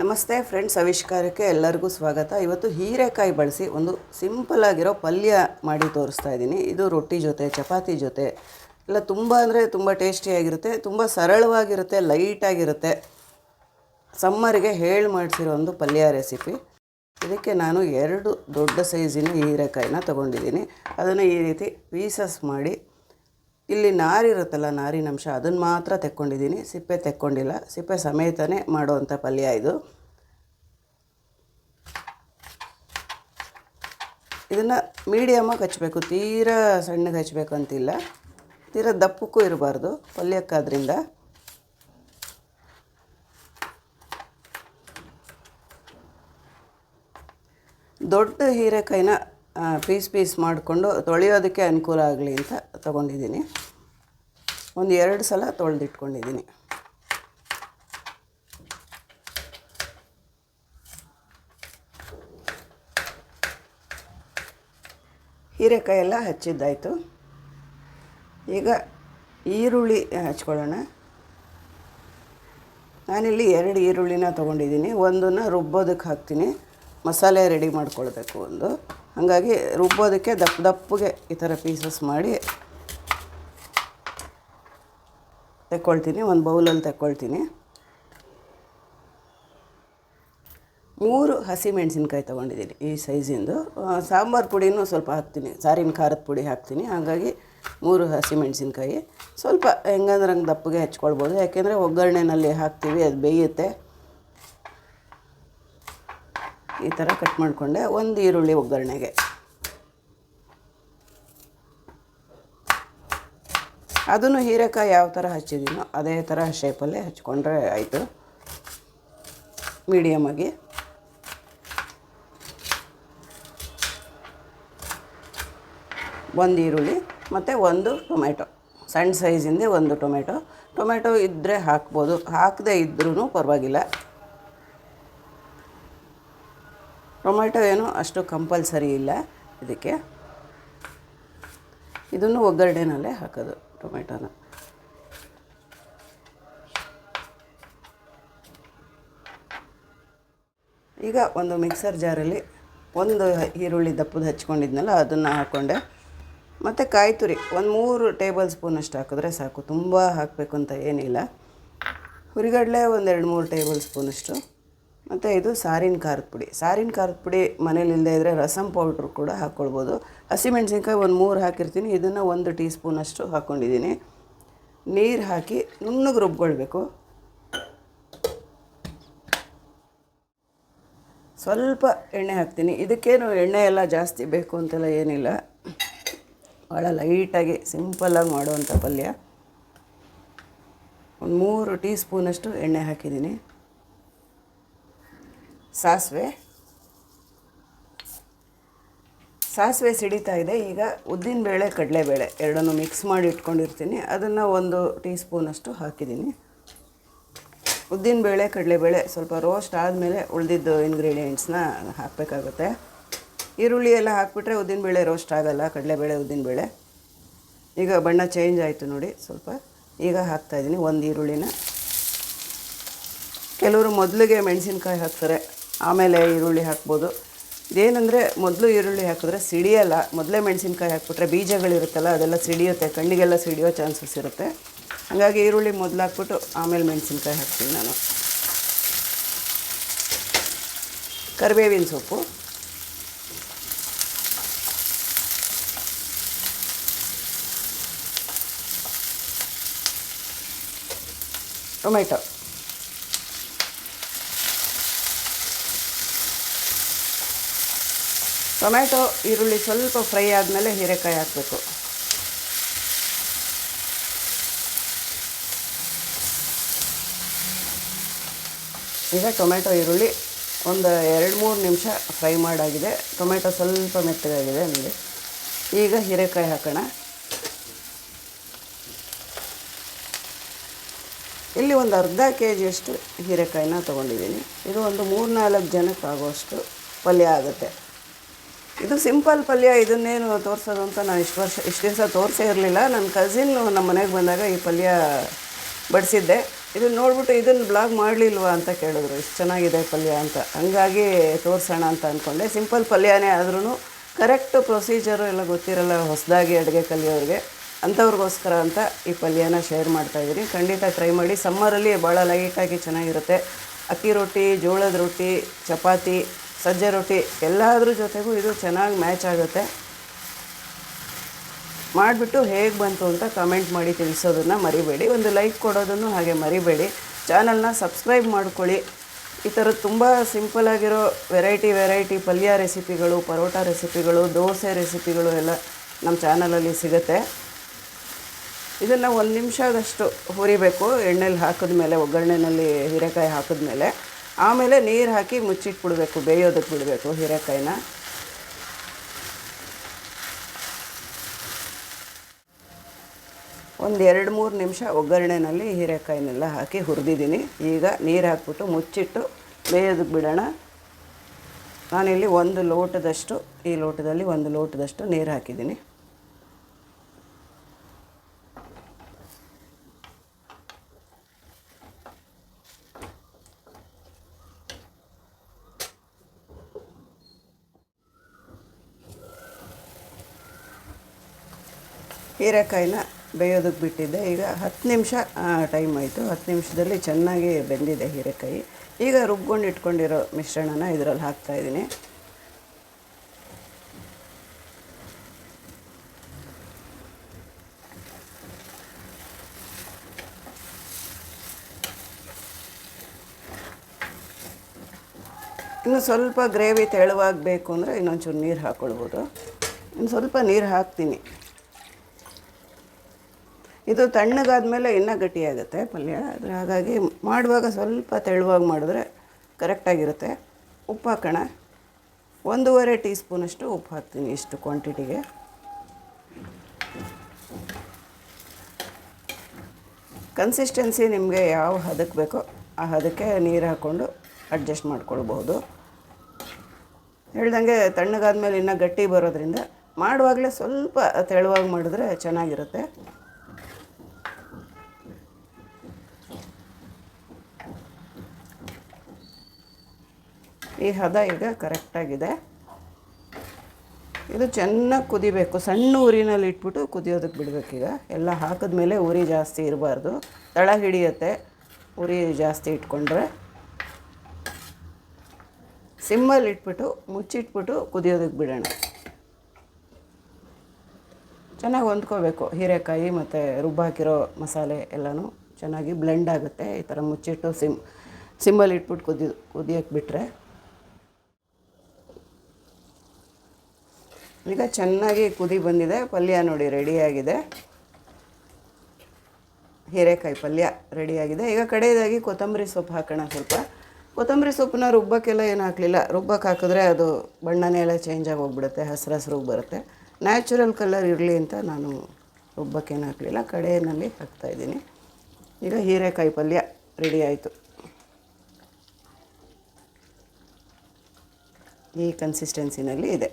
ನಮಸ್ತೆ ಫ್ರೆಂಡ್ಸ್, ಆವಿಷ್ಕಾರಕ್ಕೆ ಎಲ್ಲರಿಗೂ ಸ್ವಾಗತ. ಇವತ್ತು ಹೀರೆಕಾಯಿ ಬಳಸಿ ಒಂದು ಸಿಂಪಲ್ ಆಗಿರೋ ಪಲ್ಯ ಮಾಡಿ ತೋರಿಸ್ತಾ ಇದ್ದೀನಿ. ಇದು ರೊಟ್ಟಿ ಜೊತೆ, ಚಪಾತಿ ಜೊತೆ. ಎಲ್ಲ ತುಂಬ ಅಂದರೆ ತುಂಬ ಟೇಸ್ಟಿಯಾಗಿರುತ್ತೆ ತುಂಬ ಸರಳವಾಗಿರುತ್ತೆ ಲೈಟಾಗಿರುತ್ತೆ ಸಮ್ಮರಿಗೆ ಹೇಳಿ ಮಾಡಿಸಿರೋ ಒಂದು ಪಲ್ಯ ರೆಸಿಪಿ ಇದಕ್ಕೆ ನಾನು ಎರಡು ದೊಡ್ಡ ಸೈಜಿನ ಹೀರೆಕಾಯಿನ ತೊಗೊಂಡಿದ್ದೀನಿ. ಅದನ್ನು ಈ ರೀತಿ ಪೀಸಸ್ ಮಾಡಿ ಇಲ್ಲಿ ನಾರಿರುತ್ತಲ್ಲ, ನಾರಿನಂಶ. ಅದನ್ನು ಮಾತ್ರ ತೆಕ್ಕೊಂಡಿದ್ದೀನಿ. ಸಿಪ್ಪೆ ತೆಕ್ಕೊಂಡಿಲ್ಲ. ಸಿಪ್ಪೆ ಸಮೇತನೇ ಮಾಡುವಂಥ ಪಲ್ಯ ಇದು. ಇದನ್ನು ಮೀಡಿಯಮಾಗಿ ಹಚ್ಚಬೇಕು. ತೀರಾ ಸಣ್ಣಗೆ ಹಚ್ಚಬೇಕು ಅಂತಿಲ್ಲ. ತೀರಾ ದಪ್ಪಕ್ಕೂ ಇರಬಾರ್ದು ಪಲ್ಯಕ್ಕಾದ್ರಿಂದ. ದೊಡ್ಡ ಹೀರೆಕಾಯಿನ ಪೀಸ್ ಪೀಸ್ ಮಾಡಿಕೊಂಡು ತೊಳೆಯೋದಕ್ಕೆ ಅನುಕೂಲ ಆಗಲಿ ಅಂತ ತೊಗೊಂಡಿದ್ದೀನಿ. ಒಂದು ಎರಡು ಸಲ ತೊಳೆದಿಟ್ಕೊಂಡಿದ್ದೀನಿ. ಹೀರೆಕಾಯಿ ಎಲ್ಲ ಹಚ್ಚಿದ್ದಾಯಿತು. ಈಗ ಈರುಳ್ಳಿ ಹಚ್ಕೊಳ್ಳೋಣ. ನಾನಿಲ್ಲಿ ಎರಡು ಈರುಳ್ಳಿನ ತೊಗೊಂಡಿದ್ದೀನಿ. ಒಂದನ್ನು ರುಬ್ಬೋದಕ್ಕೆ ಹಾಕ್ತೀನಿ. ಮಸಾಲೆ ರೆಡಿ ಮಾಡ್ಕೊಳ್ಬೇಕು ಒಂದು. ಹಾಗಾಗಿ ರುಬ್ಬೋದಕ್ಕೆ ದಪ್ಪ ದಪ್ಪಗೆ ಈ ಥರ ಪೀಸಸ್ ಮಾಡಿ ತೆಕ್ಕೊಳ್ತೀನಿ, ಒಂದು ಬೌಲಲ್ಲಿ ತೆಕ್ಕೊಳ್ತೀನಿ. ಮೂರು ಹಸಿ ಮೆಣಸಿನ್ಕಾಯಿ ತೊಗೊಂಡಿದ್ದೀನಿ ಈ ಸೈಜಿಂದು ಸಾಂಬಾರು ಪುಡಿನೂ ಸ್ವಲ್ಪ ಹಾಕ್ತೀನಿ, ಸಾರಿನ ಖಾರದ ಪುಡಿ ಹಾಕ್ತೀನಿ, ಹಾಗಾಗಿ ಮೂರು ಹಸಿ ಮೆಣಸಿನ್ಕಾಯಿ ಸ್ವಲ್ಪ ಹೆಂಗಂದ್ರೆ ಹಂಗೆ ದಪ್ಪಗೆ ಹಚ್ಕೊಳ್ಬೋದು, ಯಾಕೆಂದರೆ ಒಗ್ಗರಣೆನಲ್ಲಿ ಹಾಕ್ತೀವಿ, ಅದು ಬೇಯುತ್ತೆ. ಈ ಥರ ಕಟ್ ಮಾಡಿಕೊಂಡೆ ಒಂದು ಈರುಳ್ಳಿ ಒಗ್ಗರಣೆಗೆ. ಅದನ್ನು ಹೀರೆಕಾಯಿ ಯಾವ ಥರ ಹಚ್ಚಿದ್ದೀನೋ ಅದೇ ಥರ ಶೇಪಲ್ಲೇ ಹಚ್ಕೊಂಡ್ರೆ ಆಯಿತು. ಮೀಡಿಯಮಾಗಿ ಒಂದು ಈರುಳ್ಳಿ ಮತ್ತು ಒಂದು ಟೊಮೆಟೊ. ಸಣ್ಣ ಸೈಜಿಂದ ಒಂದು ಟೊಮೆಟೊ. ಟೊಮೆಟೊ ಇದ್ದರೆ ಹಾಕ್ಬೋದು. ಹಾಕದೇ ಇದ್ರೂ ಪರವಾಗಿಲ್ಲ. ಟೊಮೆಟೊ ಏನು ಅಷ್ಟು ಕಂಪಲ್ಸರಿ ಇಲ್ಲ ಇದಕ್ಕೆ. ಇದನ್ನು ಒಗ್ಗರಣೆನಲ್ಲೇ ಹಾಕೋದು ಟೊಮೆಟೊನ ಈಗ ಒಂದು ಮಿಕ್ಸರ್ ಜಾರಲ್ಲಿ ಒಂದು ಈರುಳ್ಳಿ ದಪ್ಪದ ಹಚ್ಕೊಂಡಿದ್ನಲ್ಲ, ಅದನ್ನು ಹಾಕ್ಕೊಂಡೆ ಮತ್ತು ಕಾಯಿ ತುರಿ, ಒಂದು ಮೂರು ಟೇಬಲ್ ಸ್ಪೂನಷ್ಟು ಹಾಕಿದ್ರೆ ಸಾಕು. ತುಂಬ ಹಾಕಬೇಕು ಅಂತ ಏನಿಲ್ಲ. ಹುರಿಗಡಲೆ ಒಂದೆರಡು ಮೂರು ಟೇಬಲ್ ಸ್ಪೂನಷ್ಟು ಮತ್ತು ಇದು ಸಾರಿನ ಖಾರದ ಪುಡಿ. ಸಾರಿನ ಖಾರದ ಪುಡಿ ಮನೇಲಿ ಇಲ್ಲದೇ ಇದ್ದರೆ ರಸಂ ಪೌಡ್ರ್ ಕೂಡ ಹಾಕ್ಕೊಳ್ಬೋದು ಹಸಿಮೆಣ್ಸಿನ್ಕಾಯಿ ಒಂದು ಮೂರು ಹಾಕಿರ್ತೀನಿ. ಇದನ್ನು ಒಂದು ಟೀ ಸ್ಪೂನಷ್ಟು ಹಾಕ್ಕೊಂಡಿದ್ದೀನಿ ನೀರು ಹಾಕಿ ನುಣ್ಣಗೆ ರುಬ್ಕೊಳ್ಬೇಕು. ಸ್ವಲ್ಪ ಎಣ್ಣೆ ಹಾಕ್ತೀನಿ. ಇದಕ್ಕೇನು ಎಣ್ಣೆ ಎಲ್ಲ ಜಾಸ್ತಿ ಬೇಕು ಅಂತೆಲ್ಲ ಏನಿಲ್ಲ. ಭಾಳ ಲೈಟಾಗಿ ಸಿಂಪಲ್ಲಾಗಿ ಮಾಡುವಂಥ ಪಲ್ಯ. ಒಂದು ಮೂರು ಟೀ ಸ್ಪೂನಷ್ಟು ಎಣ್ಣೆ ಹಾಕಿದ್ದೀನಿ. ಸಾಸಿವೆ. ಸಾಸಿವೆ ಸಿಡಿತಾ ಇದೆ. ಈಗ ಉದ್ದಿನ ಬೇಳೆ, ಕಡಲೆ ಕಡಲೆಬೇಳೆ ಎರಡನ್ನು ಮಿಕ್ಸ್ ಮಾಡಿ ಇಟ್ಕೊಂಡಿರ್ತೀನಿ. ಅದನ್ನು ಒಂದು ಟೀ ಸ್ಪೂನಷ್ಟು ಹಾಕಿದ್ದೀನಿ. ಕಡಲೆ ಕಡಲೆಬೇಳೆ ಸ್ವಲ್ಪ ರೋಸ್ಟ್ ಆದಮೇಲೆ ಉಳಿದಿದ್ದು ಇಂಗ್ರೀಡಿಯೆಂಟ್ಸ್ನ ಹಾಕಬೇಕಾಗುತ್ತೆ. ಈರುಳ್ಳಿ ಎಲ್ಲ ಹಾಕಿಬಿಟ್ರೆ ಉದ್ದಿನ ಬೇಳೆ ರೋಸ್ಟ್ ಆಗೋಲ್ಲ ಕಡಲೆಬೇಳೆ ಉದ್ದಿನಬೇಳೆ ಈಗ ಬಣ್ಣ ಚೇಂಜ್ ಆಯಿತು ನೋಡಿ ಸ್ವಲ್ಪ. ಈಗ ಹಾಕ್ತಾಯಿದ್ದೀನಿ ಒಂದು ಈರುಳ್ಳಿನ. ಕೆಲವರು ಮೊದಲಿಗೆ ಮೆಣಸಿನ್ಕಾಯಿ ಹಾಕ್ತಾರೆ. ಆಮೇಲೆ ಈರುಳ್ಳಿ ಹಾಕ್ಬೋದು. ಇದೇನೆಂದರೆ ಮೊದಲು ಈರುಳ್ಳಿ ಹಾಕಿದ್ರೆ ಸಿಡಿಯಲ್ಲ, ಮೊದಲೇ ಮೆಣಸಿನ್ಕಾಯಿ ಹಾಕ್ಬಿಟ್ರೆ ಬೀಜಗಳಿರುತ್ತಲ್ಲ, ಅದೆಲ್ಲ ಸಿಡಿಯುತ್ತೆ, ಕಣ್ಣಿಗೆಲ್ಲ ಸಿಡಿಯೋ ಚಾನ್ಸಸ್ ಇರುತ್ತೆ. ಹಾಗಾಗಿ ಈರುಳ್ಳಿ ಮೊದಲು ಹಾಕ್ಬಿಟ್ಟು ಆಮೇಲೆ ಮೆಣಸಿನ್ಕಾಯಿ ಹಾಕ್ತೀನಿ ನಾನು. ಕರಿಬೇವಿನ ಸೊಪ್ಪು. ಟೊಮೆಟೊ. ಟೊಮೆಟೊ ಈರುಳ್ಳಿ ಸ್ವಲ್ಪ ಫ್ರೈ ಆದಮೇಲೆ ಹೀರೆಕಾಯಿ ಹಾಕಬೇಕು. ಈಗ ಟೊಮೆಟೊ ಈರುಳ್ಳಿ ಒಂದು ಎರಡು ಮೂರು ನಿಮಿಷ ಫ್ರೈ ಮಾಡಾಗಿದೆ. ಟೊಮೆಟೊ ಸ್ವಲ್ಪ ಮೆತ್ತಗಾಗಿದೆ ನೋಡಿ. ಈಗ ಹೀರೆಕಾಯಿ ಹಾಕೋಣ. ಇಲ್ಲಿ ಒಂದು ಅರ್ಧ ಕೆ ಜಿಯಷ್ಟು ಹೀರೆಕಾಯಿನ ತೊಗೊಂಡಿದ್ದೀನಿ. ಇದು ಒಂದು ಮೂರು ನಾಲ್ಕು ಜನಕ್ಕೆ ಆಗೋಷ್ಟು ಪಲ್ಯ ಆಗುತ್ತೆ. ಇದು ಸಿಂಪಲ್ ಪಲ್ಯ, ಇದನ್ನೇನು ತೋರಿಸೋದು ಅಂತ ನಾನು ಇಷ್ಟು ವರ್ಷ ಇಷ್ಟು ದಿವಸ ತೋರಿಸೇ ಇರಲಿಲ್ಲ. ನನ್ನ ಕಸಿನ್ ನಮ್ಮ ಮನೆಗೆ ಬಂದಾಗ ಈ ಪಲ್ಯ ಬಡಿಸಿದ್ದೆ. ಇದನ್ನು ನೋಡ್ಬಿಟ್ಟು ಇದನ್ನು ಬ್ಲಾಗ್ ಮಾಡಲಿಲ್ವಾ ಅಂತ ಕೇಳಿದ್ರು. ಇಷ್ಟು ಚೆನ್ನಾಗಿದೆ ಪಲ್ಯ ಅಂತ. ಹಂಗಾಗಿ ತೋರಿಸೋಣ ಅಂತ ಅಂದ್ಕೊಂಡೆ ಸಿಂಪಲ್ ಪಲ್ಯನೇ ಆದ್ರೂ ಕರೆಕ್ಟ್ ಪ್ರೊಸೀಜರು ಎಲ್ಲ ಗೊತ್ತಿರಲ್ಲ ಹೊಸದಾಗಿ ಅಡುಗೆ ಕಲಿಯೋರಿಗೆ. ಅಂಥವ್ರಿಗೋಸ್ಕರ ಅಂತ ಈ ಪಲ್ಯನ ಶೇರ್ ಮಾಡ್ತಾಯಿದ್ದೀನಿ ಖಂಡಿತ ಟ್ರೈ ಮಾಡಿ. ಸಮ್ಮರಲ್ಲಿ ಭಾಳ ಲೈಟಾಗಿ ಚೆನ್ನಾಗಿರುತ್ತೆ. ಅಕ್ಕಿ ರೊಟ್ಟಿ, ಜೋಳದ ರೊಟ್ಟಿ, ಚಪಾತಿ ಸಜ್ಜೆ ರೊಟ್ಟಿ ಎಲ್ಲದ್ರ ಜೊತೆಗೂ ಇದು ಚೆನ್ನಾಗಿ ಮ್ಯಾಚ್ ಆಗುತ್ತೆ. ಮಾಡಿಬಿಟ್ಟು ಹೇಗೆ ಬಂತು ಅಂತ ಕಮೆಂಟ್ ಮಾಡಿ ತಿಳಿಸೋದನ್ನು ಮರಿಬೇಡಿ. ಒಂದು ಲೈಕ್ ಕೊಡೋದನ್ನು ಹಾಗೆ ಮರಿಬೇಡಿ. ಚಾನಲ್ನ ಸಬ್ಸ್ಕ್ರೈಬ್ ಮಾಡ್ಕೊಳ್ಳಿ. ಈ ಥರದ್ದು ತುಂಬ ಸಿಂಪಲಾಗಿರೋ ವೆರೈಟಿ ವೆರೈಟಿ ಪಲ್ಯ ರೆಸಿಪಿಗಳು, ಪರೋಟ ರೆಸಿಪಿಗಳು, ದೋಸೆ ರೆಸಿಪಿಗಳು ಎಲ್ಲ ನಮ್ಮ ಚಾನಲಲ್ಲಿ ಸಿಗುತ್ತೆ. ಇದನ್ನು ಒಂದು ನಿಮಿಷದಷ್ಟು ಹುರಿಬೇಕು. ಎಣ್ಣೆಲಿ ಹಾಕಿದ್ಮೇಲೆ, ಒಗ್ಗರಣೆನಲ್ಲಿ ಹೀರೆಕಾಯಿ ಹಾಕಿದ್ಮೇಲೆ. ಆಮೇಲೆ ನೀರು ಹಾಕಿ ಮುಚ್ಚಿಟ್ಬಿಡ್ಬೇಕು ಬೇಯೋದಕ್ಕೆ ಬಿಡಬೇಕು ಹೀರೆಕಾಯಿನ. ಒಂದು ಎರಡು ಮೂರು ನಿಮಿಷ ಒಗ್ಗರಣೆನಲ್ಲಿ ಹೀರೆಕಾಯಿನೆಲ್ಲ ಹಾಕಿ ಹುರಿದಿದ್ದೀನಿ. ಈಗ ನೀರು ಹಾಕ್ಬಿಟ್ಟು ಮುಚ್ಚಿಟ್ಟು ಬೇಯೋದಕ್ಕೆ ಬಿಡೋಣ. ನಾನಿಲ್ಲಿ ಒಂದು ಲೋಟದಷ್ಟು, ಈ ಲೋಟದಲ್ಲಿ ಒಂದು ಲೋಟದಷ್ಟು ನೀರು ಹಾಕಿದ್ದೀನಿ. ಹೀರೆಕಾಯಿನ ಬೇಯೋದಕ್ಕೆ ಬಿಟ್ಟಿದ್ದೆ. ಈಗ ಹತ್ತು ನಿಮಿಷ ಟೈಮ್ ಆಯಿತು. ಹತ್ತು ನಿಮಿಷದಲ್ಲಿ ಚೆನ್ನಾಗಿ ಬೆಂದಿದೆ ಹೀರೆಕಾಯಿ. ಈಗ ರುಬ್ಕೊಂಡು ಇಟ್ಕೊಂಡಿರೋ ಮಿಶ್ರಣನ ಇದರಲ್ಲಿ ಹಾಕ್ತಾಯಿದ್ದೀನಿ ಇನ್ನು ಸ್ವಲ್ಪ ಗ್ರೇವಿ ತೆಳುವಾಗಬೇಕು ಅಂದರೆ ಇನ್ನೊಂಚೂರು ನೀರು ಹಾಕ್ಕೊಳ್ಬೋದು. ಇನ್ನು ಸ್ವಲ್ಪ ನೀರು ಹಾಕ್ತೀನಿ. ಇದು ತಣ್ಣಗಾದಮೇಲೆ ಇನ್ನೂ ಗಟ್ಟಿಯಾಗುತ್ತೆ ಪಲ್ಯ. ಆದರೆ ಹಾಗಾಗಿ ಮಾಡುವಾಗ ಸ್ವಲ್ಪ ತೆಳುವಾಗಿ ಮಾಡಿದ್ರೆ ಕರೆಕ್ಟಾಗಿರುತ್ತೆ. ಉಪ್ಪು ಹಾಕೋಣ. ಒಂದೂವರೆ ಟೀ ಸ್ಪೂನಷ್ಟು ಉಪ್ಪು ಹಾಕ್ತೀನಿ ಇಷ್ಟು ಕ್ವಾಂಟಿಟಿಗೆ. ಕನ್ಸಿಸ್ಟೆನ್ಸಿ ನಿಮಗೆ ಯಾವ ಹದಕ್ಕೆ ಬೇಕೋ ಆ ಹದಕ್ಕೆ ನೀರು ಹಾಕ್ಕೊಂಡು ಅಡ್ಜಸ್ಟ್ ಮಾಡ್ಕೊಳ್ಬೋದು ಹೇಳ್ದಂಗೆ ತಣ್ಣಗಾದ್ಮೇಲೆ ಇನ್ನೂ ಗಟ್ಟಿ ಬರೋದ್ರಿಂದ ಮಾಡುವಾಗಲೇ ಸ್ವಲ್ಪ ತೆಳುವಾಗಿ ಮಾಡಿದ್ರೆ ಚೆನ್ನಾಗಿರುತ್ತೆ. ಈ ಹದ ಈಗ ಕರೆಕ್ಟಾಗಿದೆ ಇದು ಚೆನ್ನಾಗಿ ಕುದಿಬೇಕು. ಸಣ್ಣ ಉರಿನಲ್ಲಿ ಇಟ್ಬಿಟ್ಟು ಕುದಿಯೋದಕ್ಕೆ ಬಿಡಬೇಕೀಗ ಎಲ್ಲ ಹಾಕಿದ ಮೇಲೆ ಉರಿ ಜಾಸ್ತಿ ಇರಬಾರ್ದು. ತಳ ಹಿಡಿಯುತ್ತೆ. ಉರಿ ಜಾಸ್ತಿ ಇಟ್ಕೊಂಡ್ರೆ. ಸಿಮ್ಮಲ್ಲಿ ಇಟ್ಬಿಟ್ಟು, ಮುಚ್ಚಿಟ್ಬಿಟ್ಟು ಕುದಿಯೋದಕ್ಕೆ ಬಿಡೋಣ. ಚೆನ್ನಾಗಿ ಹೊಂದ್ಕೋಬೇಕು. ಹೀರೆಕಾಯಿ ಮತ್ತು ರುಬ್ಬಾಕಿರೋ ಮಸಾಲೆ ಎಲ್ಲನೂ ಚೆನ್ನಾಗಿ ಬ್ಲೆಂಡ್ ಆಗುತ್ತೆ. ಈ ಥರ ಮುಚ್ಚಿಟ್ಟು ಸಿಮ್ ಸಿಮ್ಮಲ್ಲಿ ಇಟ್ಬಿಟ್ಟು ಕುದಿ ಕುದಿಯೋಕ್ಕೆ ಬಿಟ್ಟರೆ ಈಗ ಚೆನ್ನಾಗಿ ಕುದಿ ಬಂದಿದೆ. ಪಲ್ಯ ನೋಡಿ ರೆಡಿಯಾಗಿದೆ ಹೀರೆಕಾಯಿ ಪಲ್ಯ ರೆಡಿಯಾಗಿದೆ ಈಗ ಕಡೆಯದಾಗಿ ಕೊತ್ತಂಬರಿ ಸೊಪ್ಪು ಹಾಕೋಣ ಸ್ವಲ್ಪ. ಕೊತ್ತಂಬರಿ ಸೊಪ್ಪನ್ನ ರುಬ್ಬಕ್ಕೆಲ್ಲ ಏನು ಹಾಕಲಿಲ್ಲ. ರುಬ್ಬಕ್ಕೆ ಹಾಕಿದ್ರೆ ಅದು ಬಣ್ಣನೇ ಎಲ್ಲ ಚೇಂಜ್ ಆಗಿ ಹೋಗ್ಬಿಡುತ್ತೆ. ಹಸಿರು ಹಸ್ರು ಬರುತ್ತೆ. ನ್ಯಾಚುರಲ್ ಕಲರ್ ಇರಲಿ ಅಂತ ನಾನು ರುಬ್ಬಕ್ಕೇನು ಹಾಕಲಿಲ್ಲ. ಕಡೆಯಲ್ಲಿ ಹಾಕ್ತಾಯಿದ್ದೀನಿ ಈಗ ಹೀರೆಕಾಯಿ ಪಲ್ಯ ರೆಡಿ ಆಯಿತು. ಈ ಕನ್ಸಿಸ್ಟೆನ್ಸಿನಲ್ಲಿ ಇದೆ.